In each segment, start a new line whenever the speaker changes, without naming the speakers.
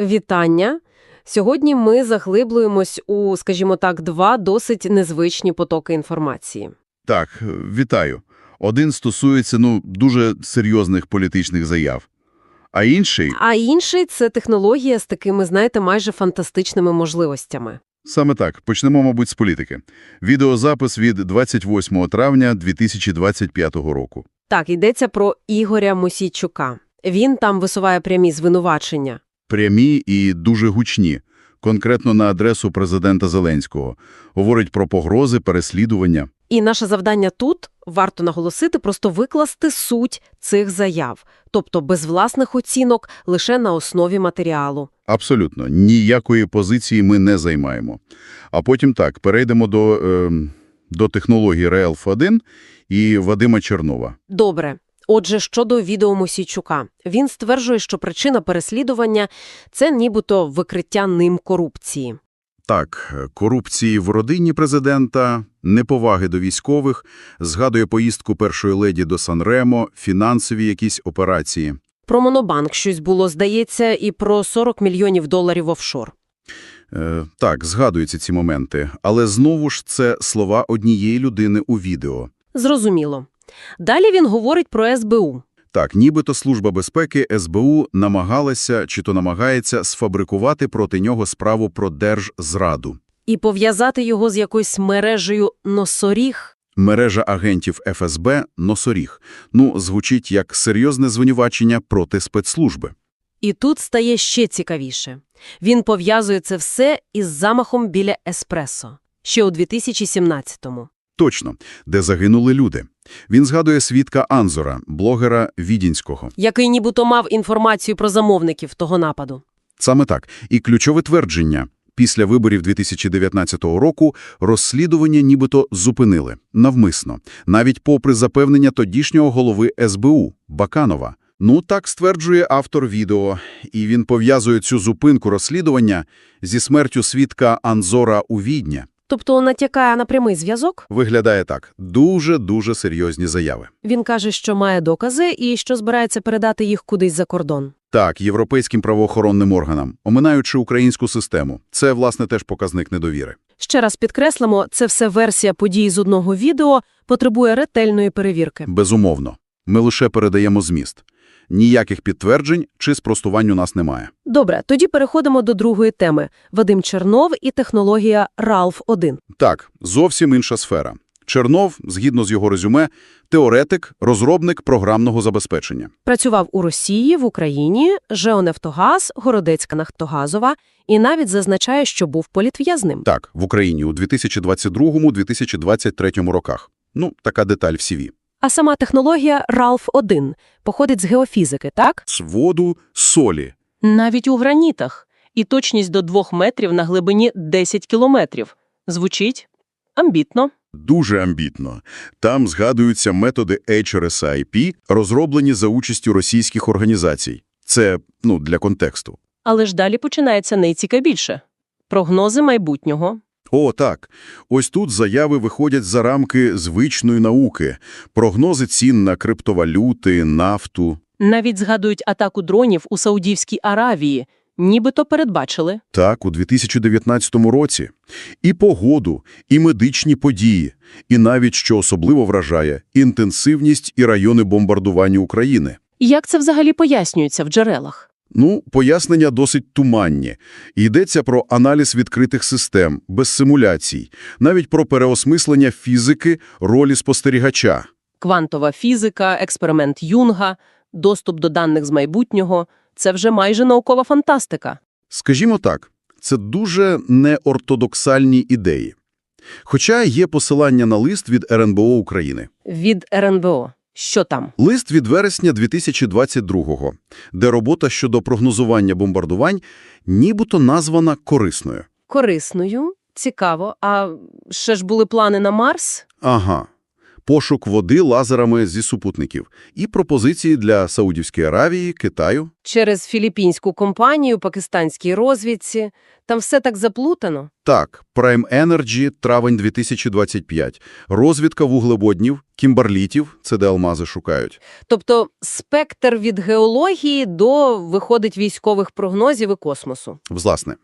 Вітання! Сьогодні ми заглиблюємось у, скажімо так, два досить незвичні потоки інформації.
Так, вітаю. Один стосується, ну, дуже серйозних політичних заяв. А інший,
А інший – це технологія з такими, знаєте, майже фантастичними можливостями.
саме так, почнемо, мабуть, з політики. Відеозапис від 28 травня 2025 року.
Так, йдеться про Ігоря Мосійчука. Він там висуває прямі звинувачення.
Прямі і дуже гучні, конкретно на адресу президента Зеленського. Говорить про погрози, переслідування.
І наше завдання тут, варто наголосити, просто викласти суть цих заяв. Тобто без власних оцінок, лише на основі матеріалу.
Абсолютно. Ніякої позиції ми не займаємо. А потім так, перейдемо до, е, до технології RELF-1 і Вадима Чернова.
Добре. Отже, щодо відео Мосійчука. Він стверджує, що причина переслідування – це нібито викриття ним корупції.
Так, корупції в родині президента, неповаги до військових, згадує поїздку першої леді до Сан-Ремо, фінансові якісь операції.
Про Монобанк щось було, здається, і про 40 мільйонів доларів офшор.
Е, так, згадуються ці моменти, але знову ж це слова однієї людини у відео.
Зрозуміло. Далі він говорить про СБУ.
Так, нібито Служба безпеки СБУ намагалася чи то намагається сфабрикувати проти нього справу про держзраду.
І пов'язати його з якоюсь мережею носоріг.
Мережа агентів ФСБ «Носоріг». Ну, звучить як серйозне звинувачення проти спецслужби.
І тут стає ще цікавіше. Він пов'язує це все із замахом біля Еспресо. Ще у 2017-му.
Точно, де загинули люди. Він згадує свідка Анзора, блогера Відінського.
Який нібито мав інформацію про замовників того нападу.
Саме так. І ключове твердження. Після виборів 2019 року розслідування нібито зупинили. Навмисно. Навіть попри запевнення тодішнього голови СБУ Баканова. Ну, так стверджує автор відео. І він пов'язує цю зупинку розслідування зі смертю свідка Анзора у Відня.
Тобто натякає на прямий зв'язок.
Виглядає так. Дуже-дуже серйозні заяви.
Він каже, що має докази і що збирається передати їх кудись за кордон.
Так, європейським правоохоронним органам, оминаючи українську систему. Це, власне, теж показник недовіри.
Ще раз підкреслимо, це все версія подій з одного відео, потребує ретельної перевірки.
Безумовно. Ми лише передаємо зміст. Ніяких підтверджень чи спростувань у нас немає.
Добре, тоді переходимо до другої теми. Вадим Чернов і технологія RALF-1.
Так, зовсім інша сфера. Чернов, згідно з його резюме, теоретик, розробник програмного забезпечення.
Працював у Росії, в Україні, ЖЕОНефтогаз, Городецька Нафтогазова і навіть зазначає, що був політв'язним.
Так, в Україні у 2022-2023 роках. Ну, така деталь в CV.
А сама технологія RALF-1 походить з геофізики, так?
З воду, солі.
Навіть у гранітах. І точність до 2 метрів на глибині 10 кілометрів. Звучить амбітно.
Дуже амбітно. Там згадуються методи HRSIP, розроблені за участю російських організацій. Це, ну, для контексту.
Але ж далі починається найцікавіше. Прогнози майбутнього.
О, так. Ось тут заяви виходять за рамки звичної науки. Прогнози цін на криптовалюти, нафту.
Навіть згадують атаку дронів у Саудівській Аравії. Нібито передбачили.
Так, у 2019 році. І погоду, і медичні події, і навіть, що особливо вражає, інтенсивність і райони бомбардування України.
Як це взагалі пояснюється в джерелах?
Ну, пояснення досить туманні. Йдеться про аналіз відкритих систем, без симуляцій, навіть про переосмислення фізики ролі спостерігача.
Квантова фізика, експеримент Юнга, доступ до даних з майбутнього – це вже майже наукова фантастика.
Скажімо так, це дуже неортодоксальні ідеї. Хоча є посилання на лист від РНБО України.
Від РНБО. Що там?
Лист від вересня 2022-го, де робота щодо прогнозування бомбардувань нібито названа корисною.
Корисною, цікаво. А ще ж були плани на Марс?
Ага. Пошук води лазерами зі супутників і пропозиції для Саудівської Аравії, Китаю.
Через філіппінську компанію, пакистанській розвідці. Там все так заплутано.
Так, Prime Energy, травень 2025. Розвідка вуглеводнів, кімбарлітів, це де алмази шукають.
Тобто спектр від геології до, виходить, військових прогнозів і космосу.
Власне,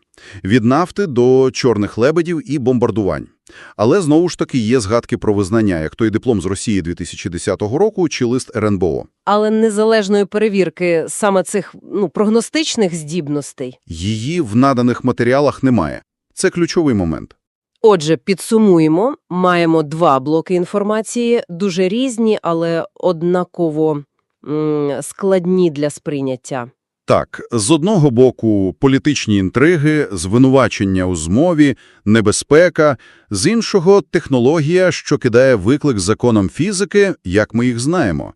від нафти до чорних лебедів і бомбардувань. Але знову ж таки є згадки про визнання, як той диплом з Росії 2010 року чи лист РНБО.
Але незалежної перевірки саме цих ну, прогностичних здібностей.
Її в наданих матеріалах немає. Це ключовий момент.
Отже, підсумуємо, маємо два блоки інформації, дуже різні, але однаково м, складні для сприйняття.
Так, з одного боку політичні інтриги, звинувачення у змові, небезпека, з іншого технологія, що кидає виклик законам фізики, як ми їх знаємо.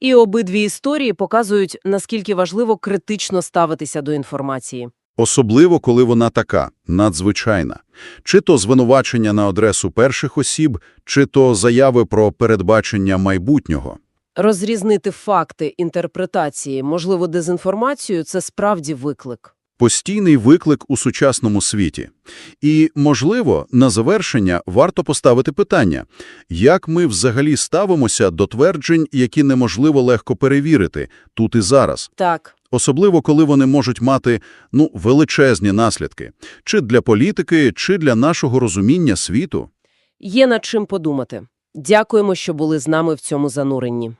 І обидві історії показують, наскільки важливо критично ставитися до інформації.
Особливо, коли вона така, надзвичайна. Чи то звинувачення на адресу перших осіб, чи то заяви про передбачення майбутнього.
Розрізнити факти, інтерпретації, можливо, дезінформацію – це справді виклик.
Постійний виклик у сучасному світі. І, можливо, на завершення варто поставити питання, як ми взагалі ставимося до тверджень, які неможливо легко перевірити тут і зараз.
Так,
Особливо, коли вони можуть мати, ну, величезні наслідки. Чи для політики, чи для нашого розуміння світу.
є над чим подумати. Дякуємо, що були з нами в цьому зануренні.